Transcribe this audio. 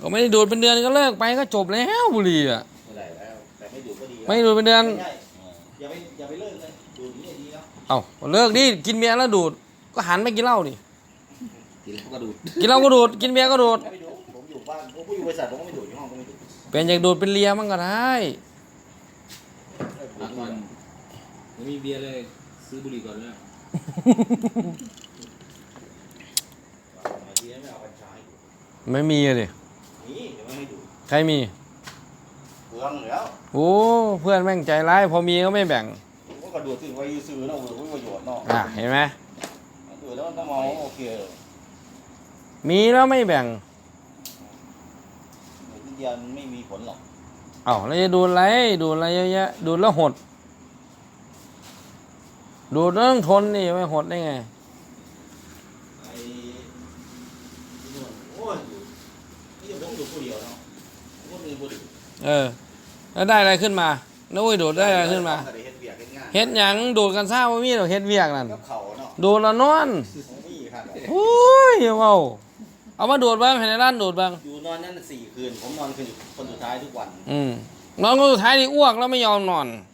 ก็ไม่ได้ดูดเป็นเดือนก็เลิกไปก็จบแล้วบุหรี่อะไม่ได้แล้วแต่ไม่ดูดก็ดีแล้วไม่ดูดเป็นเดือนไม่ใช่อย่าไปอย่าไปเลิกเลยดูดนี่ดีแล้วเอ้าเลิกดิกินเบียร์แล้วดูด ก็หันไปกินเหล้าดิกินแล้วก็ดูดกินเหล้าก็ดูดกินเบียร์ก็ดูดไม่ดูดผมอยู่บ้านผมอยู่บริษัทผมก็ไม่ดูดอยู่ห้องก็ไม่ดูดเป็นอยากดูดเป็นเลียมันก็ได้พักก่อนไม่มีเบียร์เลยซื้อบุหรี่ก่อนแล้วบางทีไม่เอากัญชาให้ดูดไม่มีอะดิ นี่เดี๋ยวไม่ให้ดูดใครมี เปลืองแล้วโอ้เพื่อนแม่งใจร้าย พอมีก็ไม่แบ่ง ผมก็กระโดดถึงไว้ซื้อเนาะเออไม่ประโยชน์เนาะอะเห็นไหมดูดแล้วมันก็มองว่าโอเคเลยมีแล้วไม่แบ่งวิทยามันไม่มีผลหรอกเอ้าแล้วจะดูดอะไรดูดอะไรเยอะแยะดูดแล้วหด ดูดแล้วต้องทนนี่ไม่หดได้ไง ไอ้ที่นู่นโอ้ยดูดนี่จะผม ดูดผู้เดียวเนาะผมก็มีบุหรี่เออ แล้วได้อะไรขึ้นมาน้อยดูดได้อะไรขึ้นมา เฮ็ดเวียกเฮ็ดงานเฮ็ดหยังดูดกันซ่าว่ามีหรอกเฮ็ดเวียกนั่น กับเขาเนาะดูดแล้วนอนผมมีครับโอ้ยอย่าเว้าเอามาดูดบ้างให้ในร้านดูดบ้าง อยู่นอนนั่นสี่คืน ผมนอนคืนอยู่คนสุดท้ายทุกวัน อืมนอนคนสุดท้ายนี่อ้วกแล้วไม่ยอมนอนเ